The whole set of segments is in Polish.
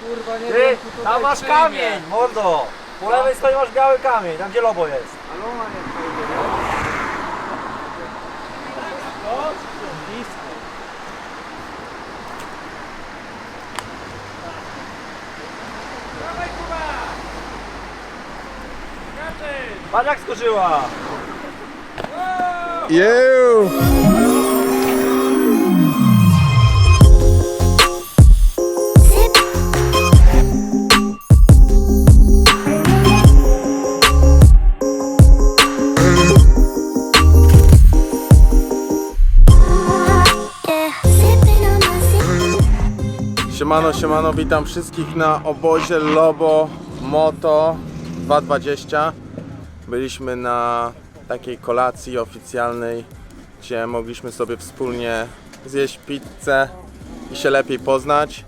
Kurwa, nie Ty, wiem, tutaj tam masz przyjmie. kamień, mordo! Po lewej stronie masz biały kamień, tam gdzie lobo jest. Ale ona nie przejdzie, nie? Blisko. Patrz jak skoczyła! Jeuu! Siemano, siemano, witam wszystkich na obozie Lobo Moto 220. Byliśmy na takiej kolacji oficjalnej, gdzie mogliśmy sobie wspólnie zjeść pizzę i się lepiej poznać.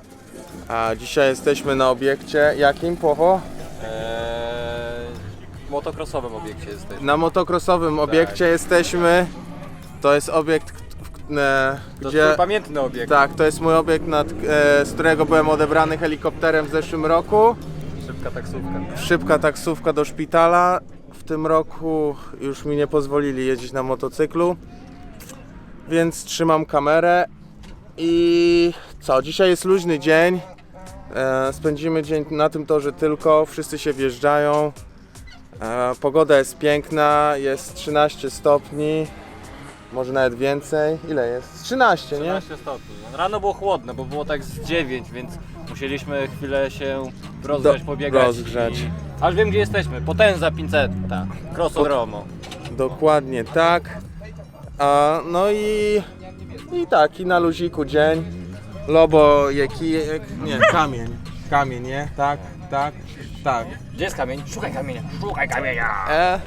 A dzisiaj jesteśmy na obiekcie jakim, Pocho? Eee, motokrosowym obiekcie jesteś. Na motokrosowym obiekcie jesteśmy. To jest obiekt, e, To gdzie... jest pamiętny obiekt. Tak, to jest mój obiekt, nad, e, z którego byłem odebrany helikopterem w zeszłym roku. Szybka taksówka. Szybka taksówka do szpitala. W tym roku już mi nie pozwolili jeździć na motocyklu, więc trzymam kamerę. I co? Dzisiaj jest luźny dzień. E, spędzimy dzień na tym torze tylko. Wszyscy się wjeżdżają. E, pogoda jest piękna, jest 13 stopni, może nawet więcej. Ile jest? 13, nie? 13 stopni. Rano było chłodne, bo było tak z 9, więc musieliśmy chwilę się rozgrzać, Do- pobiegać. rozgrzać. I... Aż wiem gdzie jesteśmy. Potenza 500. Crossodromo. Dokładnie tak. A, no i, i tak, i na luziku dzień. Lobo je kijek, nie, kamień. Kamień, nie? Tak, tak, tak. Gdzie jest kamień? Szukaj kamienia. Szukaj kamienia. E,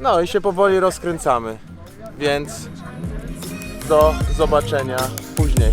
no i się powoli rozkręcamy. Więc do zobaczenia później.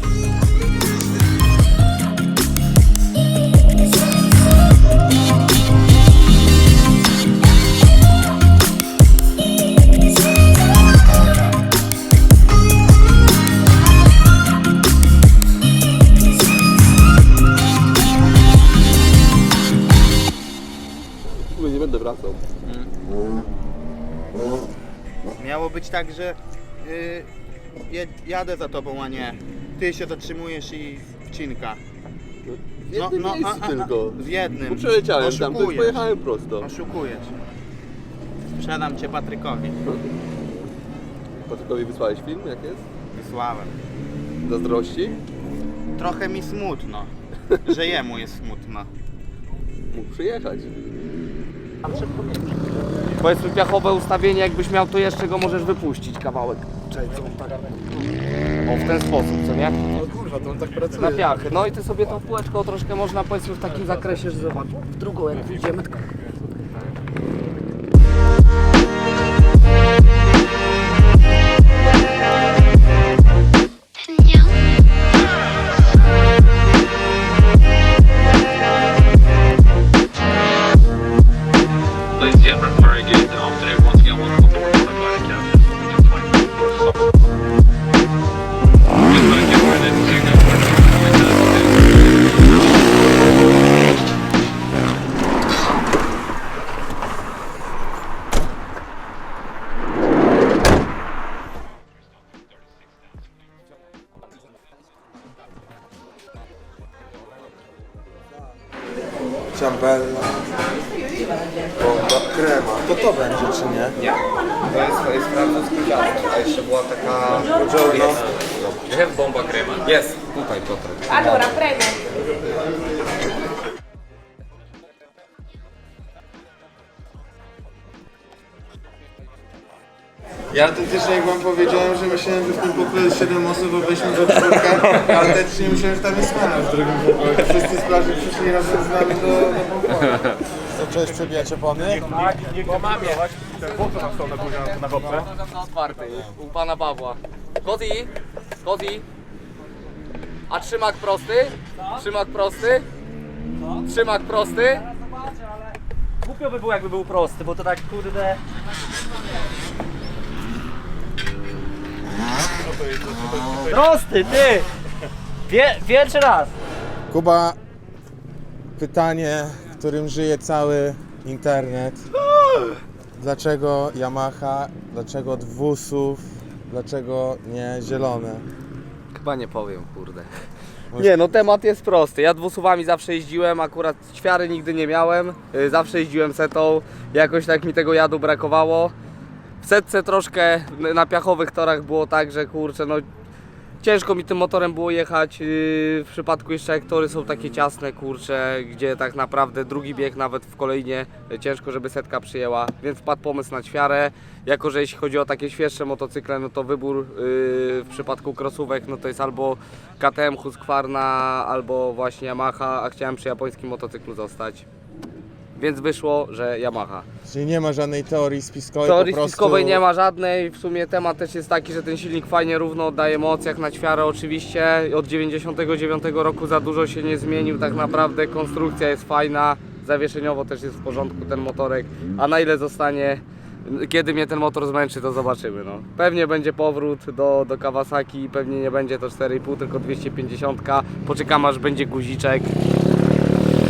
Być tak, że y, jadę za tobą, a nie. Ty się zatrzymujesz i wcinka. W jednym miejscu tylko. W jednym. Bo przeleciałem tam, to pojechałem prosto. Oszukujesz. Sprzedam cię Patrykowi. Patrykowi wysłałeś film, jak jest? Wysłałem. Zazdrości? Trochę mi smutno, że jemu jest smutno. Mógł przyjechać. Powiedzmy piachowe ustawienie, jakbyś miał to jeszcze go możesz wypuścić kawałek. Czekaj, co tak. O, w ten sposób, co nie? O kurwa, to on tak pracuje. Na piachy. No i ty sobie tą półeczką troszkę można powiedzmy w takim zakresie, że zobacz, w drugą jak idziemy. tylko- Ciambella. Bomba krema. To to będzie, czy nie? Nie. To jest, to jest francuski ciasto, a jeszcze była taka... Buongiorno. Have bomba crema? Jest, tutaj Piotrek. Allora, prego. Ja autentycznie jak wam powiedziałem, że myślałem, że w tym pokoju jest 7 osób, bo byliśmy we czwórkę, autentycznie myślałem, że tam jest zmiana w drugim pokoju. Wszyscy z plaży przyszli razem z nami do, do pokoju. Zacząłeś przebijać opony? Po mamie. Na otwartej, u pana Pawła. Kozi, Kozi. A trzymak prosty? Trzymak prosty? Trzymak prosty? Głupio by było jakby był prosty, bo to tak kurde... Prosty, ty! Pie, pierwszy raz. Kuba, pytanie, którym żyje cały internet. Dlaczego Yamaha, dlaczego od wusów, dlaczego nie zielone? Chyba nie powiem, kurde. Może- Nie, no temat jest prosty. Ja dwusuwami zawsze jeździłem, akurat ćwiary nigdy nie miałem. Y, Zawsze jeździłem setą. Jakoś tak mi tego jadu brakowało. Setce troszkę na piachowych torach było tak, że kurczę, no ciężko mi tym motorem było jechać. Yy, W przypadku jeszcze jak tory są takie ciasne, kurcze, gdzie tak naprawdę drugi bieg nawet w kolejnie y, ciężko, żeby setka przyjęła, więc wpadł pomysł na ćwiarę. Jako, że jeśli chodzi o takie świeższe motocykle, no to wybór yy, w przypadku crossówek, no to jest albo KTM Husqvarna, albo właśnie Yamaha, a chciałem przy japońskim motocyklu zostać. Więc wyszło, że Yamaha. Czyli nie ma żadnej teorii spiskowej, Teorii po prostu... spiskowej nie ma żadnej. W sumie temat też jest taki, że ten silnik fajnie równo oddaje moc, jak na ćwiarę oczywiście. Od 99 roku za dużo się nie zmienił tak naprawdę. Konstrukcja jest fajna, zawieszeniowo też jest w porządku ten motorek. A na ile zostanie, kiedy mnie ten motor zmęczy, to zobaczymy. No. Pewnie będzie powrót do, do Kawasaki, pewnie nie będzie to 4,5, tylko 250. Poczekam aż będzie guziczek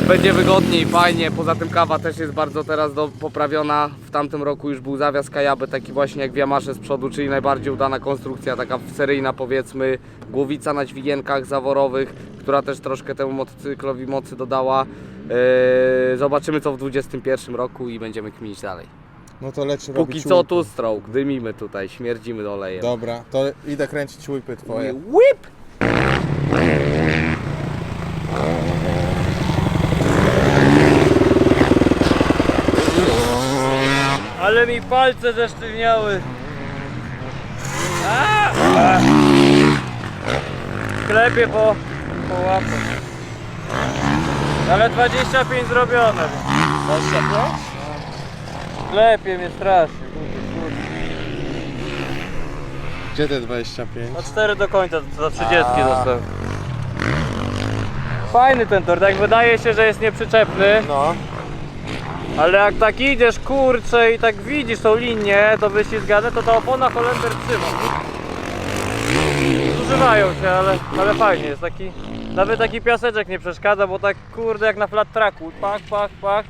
będzie wygodniej, fajnie. Poza tym kawa też jest bardzo teraz do, poprawiona. W tamtym roku już był zawias Kajaby, taki właśnie jak w Yamasze z przodu, czyli najbardziej udana konstrukcja, taka seryjna powiedzmy. Głowica na dźwigienkach zaworowych, która też troszkę temu motocyklowi mocy dodała. Eee, zobaczymy co w 2021 roku i będziemy kminić dalej. No to leci Póki robić co łupy. tu stroke, dymimy tutaj, śmierdzimy olejem. Dobra, to idę kręcić łupy twoje. Whip! Ale mi palce zesztywniały. A! Sklepie po, po łapę. Ale 25 zrobione. 25? Sklepie mnie strasznie. Gdzie te 25? No 4 do końca, za 30 dostałem. Fajny ten tor, tak wydaje się, że jest nieprzyczepny. No. Ale jak tak idziesz kurczę i tak widzisz tą linię do wyślizgane, to ta opona Holender trzyma. Zużywają się, ale, ale fajnie jest taki. Nawet taki piaseczek nie przeszkadza, bo tak kurde jak na flat tracku. Pach, pach, pach.